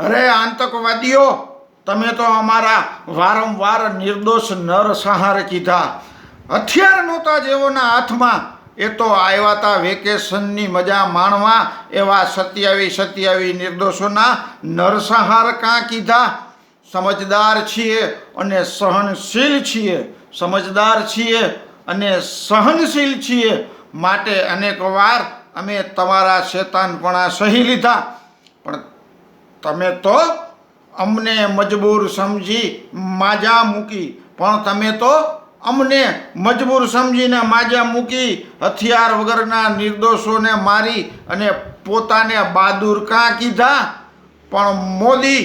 અરે આતંકવાદીઓ, તમે તો અમારા વારંવાર નિર્દોષ નરસંહાર કીધા. હથિયાર નહોતા જેઓના હાથમાં. એ તો આવ્યા હતા વેકેશનની મજા માણવા એવા સત્યાવી સત્યાવી નિર્દોષોના નરસંહાર કાં કીધા? સમજદાર છીએ અને સહનશીલ છીએ. સમજદાર છીએ અને સહનશીલ છીએ. માટે અનેક વાર અમે તમારા શેતાનપણા સહી લીધા. પણ તમે તો અમને મજબૂર સમજી માજા મૂકી, પણ તમે તો અમને મજબૂર સમજીને માજા મૂકી, હથિયાર વગરના નિર્દોષોને મારી અને પોતાને બહાદુર કાં કીધા? પણ મોદી,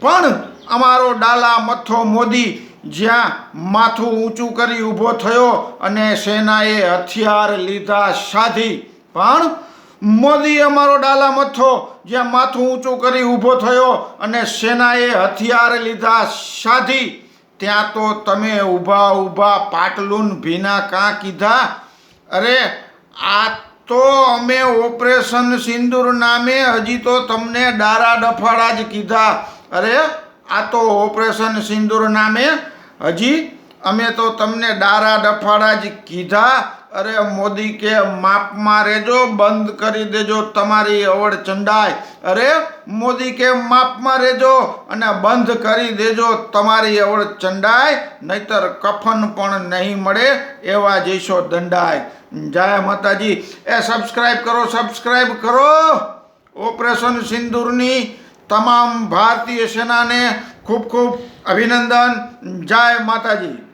પણ અમારો ડાલા મથ્થો મોદી, જ્યાં માથું ઊંચું કરી ઊભો થયો અને સેનાએ હથિયાર લીધા સાધી. પણ મોદી અમારો ડાલા મથ્થો, જ્યાં માથું ઊંચું કરી ઊભો થયો અને સેનાએ હથિયાર લીધા સાધી. ત્યાં તો તમે ઊભા ઊભા પાટલુન ભીના કાં કીધા? અરે, આ તો અમે ઓપરેશન સિંદૂર નામે હજી તો તમને ડારા ડફાડા જ કીધા. અરે, આ તો ઓપરેશન સિંદૂર નામે હજી અમે તો તમને ડારા ડફાડા જ કીધા. અરે મોદી કે માપમાં રહેજો, બંધ કરી દેજો તમારી અવળ ચંડાઈ. અરે મોદી કે માપમાં રહેજો અને બંધ કરી દેજો તમારી અવળ ચંડાઈ. નહીતર કફન પણ નહીં મળે એવા જઈશો દંડાય જય માતાજી. એ સબસ્ક્રાઈબ કરો સબસ્ક્રાઈબ કરો. ઓપરેશન સિંદૂરની તમામ ભારતીય સેનાને ખૂબ ખૂબ અભિનંદન. જય માતાજી.